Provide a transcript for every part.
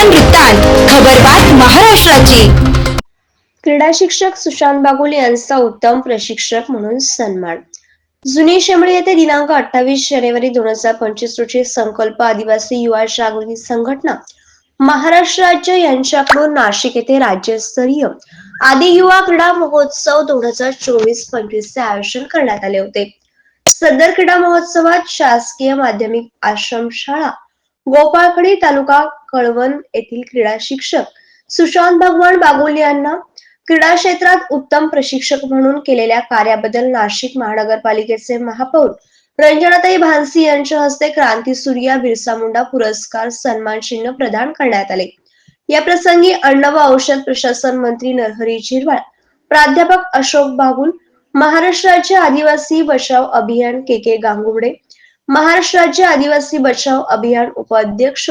महान वृत्तांत खबरबात महाराष्ट्राची. क्रीडा शिक्षक सुशांत बागुल यांचा उत्तम प्रशिक्षक म्हणून सन्मान. जुनी शेमळी येथे दिनांक अठ्ठावीस जानेवारी दोन हजार पंचवीस रोजी संकल्प आदिवासी युवा जागृती संघटना महाराष्ट्र राज्य यांच्याकडून नाशिक येथे राज्यस्तरीय आदी युवा क्रीडा महोत्सव दोन हजार चोवीस पंचवीस चे आयोजन करण्यात आले होते. सदर क्रीडा महोत्सवात शासकीय माध्यमिक आश्रमशाळा गोपाळखडी तालुका कळवण येथील क्रीडा शिक्षक सुशांत भगवान बागुल यांना क्रीडा क्षेत्रात उत्तम प्रशिक्षक म्हणून केलेल्या कार्याबद्दल नाशिक महानगरपालिकेचे महापौर रंजनाताई भानसी यांच्या हस्ते क्रांती सूर्या बिरसा मुंडा पुरस्कार सन्मान चिन्ह प्रदान करण्यात आले. या प्रसंगी अन्न व औषध प्रशासन मंत्री नरहरी झिरवाळ प्राध्यापक अशोक बागुल महाराष्ट्राचे आदिवासी बचाव अभियान के के गांगुडे महाराष्ट्र राज्य आदिवासी बचाव अभियान उपाध्यक्ष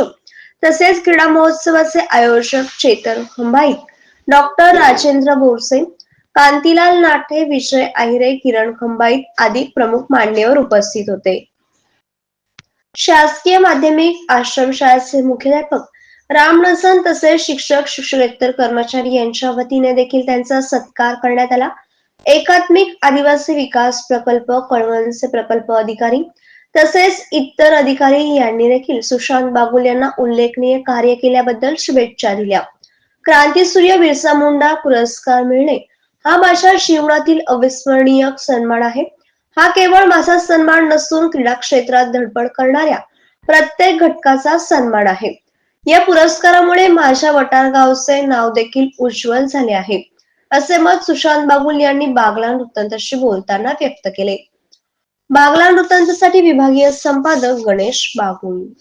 तसेच क्रीडा महोत्सवाचे आयोजक चेतन हंबाई डॉक्टर राजेंद्र बोरसे कांतीलाल नाठे विजय आहिरे किरण खंबाईत आदी प्रमुख मान्यवर उपस्थित होते. शासकीय माध्यमिक आश्रमशाळेचे मुख्याध्यापक रामनसन तसेच शिक्षक शिक्षकेतर कर्मचारी यांच्या वतीने देखील त्यांचा सत्कार करण्यात आला. एकात्मिक आदिवासी विकास प्रकल्प कळवणचे प्रकल्प अधिकारी तसेच इतर अधिकारी यांनी देखील सुशांत बागुल यांना उल्लेखनीय कार्य केल्याबद्दल शुभेच्छा दिल्या. क्रांतीसूर्य बिरसा मुंडा पुरस्कार मिळणे हा माझ्या जीवनातील अविस्मरणीय सन्मान आहे. हा केवळ माझा सन्मान नसून क्रीडा क्षेत्रात धडपड करणाऱ्या प्रत्येक घटकाचा सन्मान आहे. या पुरस्कारामुळे माझ्या वटारगावचे नाव देखील उज्ज्वल झाले आहे. असे मत सुशांत बागुल यांनी बागला वृत्तांताशी बोलताना व्यक्त केले. बागला वृत्तांतसाठी विभागीय संपादक गणेश बागुल.